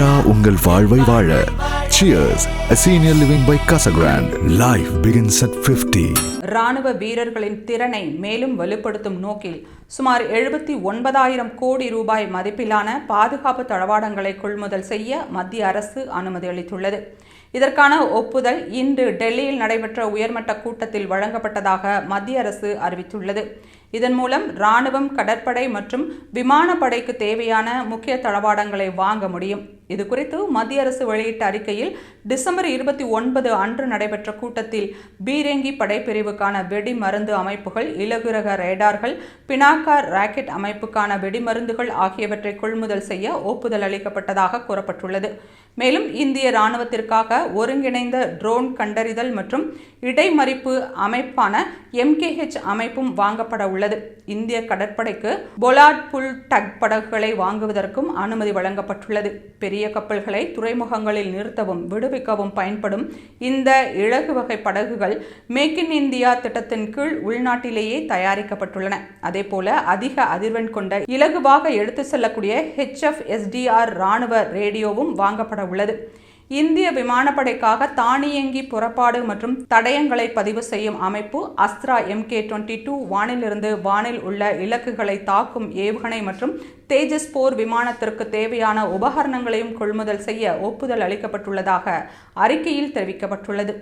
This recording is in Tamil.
உங்கள் வாழ்வை வாழ. Cheers senior living by Casagrand life begins at fifty ராணுவ வீரர்களின் திறனை மேலும் வலுப்படுத்தும் நோக்கில் சுமார் எழுபத்தி ஒன்பதாயிரம் கோடி ரூபாய் மதிப்பிலான பாதுகாப்பு தளவாடங்களை கொள்முதல் செய்ய மத்திய அரசு அனுமதி அளித்துள்ளது. இதற்கான ஒப்புதல் இன்று டெல்லியில் நடைபெற்ற உயர்மட்ட கூட்டத்தில் வழங்கப்பட்டதாக மத்திய அரசு அறிவித்துள்ளது. இதன் மூலம் ராணுவம் கடற்படை மற்றும் விமானப்படைக்கு தேவையான முக்கிய தளவாடங்களை வாங்க முடியும். இது குறித்து மத்திய அரசு வெளியிட்ட அறிக்கையில் டிசம்பர் இருபத்தி ஒன்பது அன்று நடைபெற்ற கூட்டத்தில் பீரங்கி படைப்பிரிவுக்கான வெடிமருந்து அமைப்புகள் இலகுரக ரேடார்கள் பினாக்கா ராக்கெட் அமைப்புக்கான வெடிமருந்துகள் ஆகியவற்றை கொள்முதல் செய்ய ஒப்புதல் அளிக்கப்பட்டதாக கூறப்பட்டுள்ளது. மேலும் இந்திய ராணுவத்திற்காக ஒருங்கிணைந்த ட்ரோன் கண்டறிதல் மற்றும் இடைமறிப்பு அமைப்பான எம்கேஹெச் அமைப்பும் வாங்கப்பட உள்ளது. இந்திய கடற்படைக்கு பொலாட் புல் டக் படகுகளை வாங்குவதற்கும் அனுமதி வழங்கப்பட்டுள்ளது. பெரிய கப்பல்களை துறைமுகங்களில் நிறுத்தவும் விடுவிக்கவும் பயன்படும் இந்த இலகு வகை படகுகள் மேக் இன் இந்தியா திட்டத்தின் கீழ் உள்நாட்டிலேயே தயாரிக்கப்பட்டுள்ளன. அதேபோல அதிக அதிர்வெண் கொண்ட இலகுவாக எடுத்து செல்லக்கூடிய ஹெச்எஃப் எஸ்டிஆர் ராணுவ ரேடியோவும் வாங்கப்பட உள்ளது. இந்திய விமானப்படைக்காக தானியங்கி புறப்பாடு மற்றும் தடயங்களை பதிவு செய்யும் அமைப்பு அஸ்த்ரா எம்கே டுவெண்ட்டி டூ வானிலிருந்து வானில் உள்ள இலக்குகளை தாக்கும் ஏவுகணை மற்றும் தேஜஸ் போர் விமானத்திற்கு தேவையான உபகரணங்களையும் கொள்முதல் செய்ய ஒப்புதல் அளிக்கப்பட்டுள்ளதாக அறிக்கையில் தெரிவிக்கப்பட்டுள்ளது.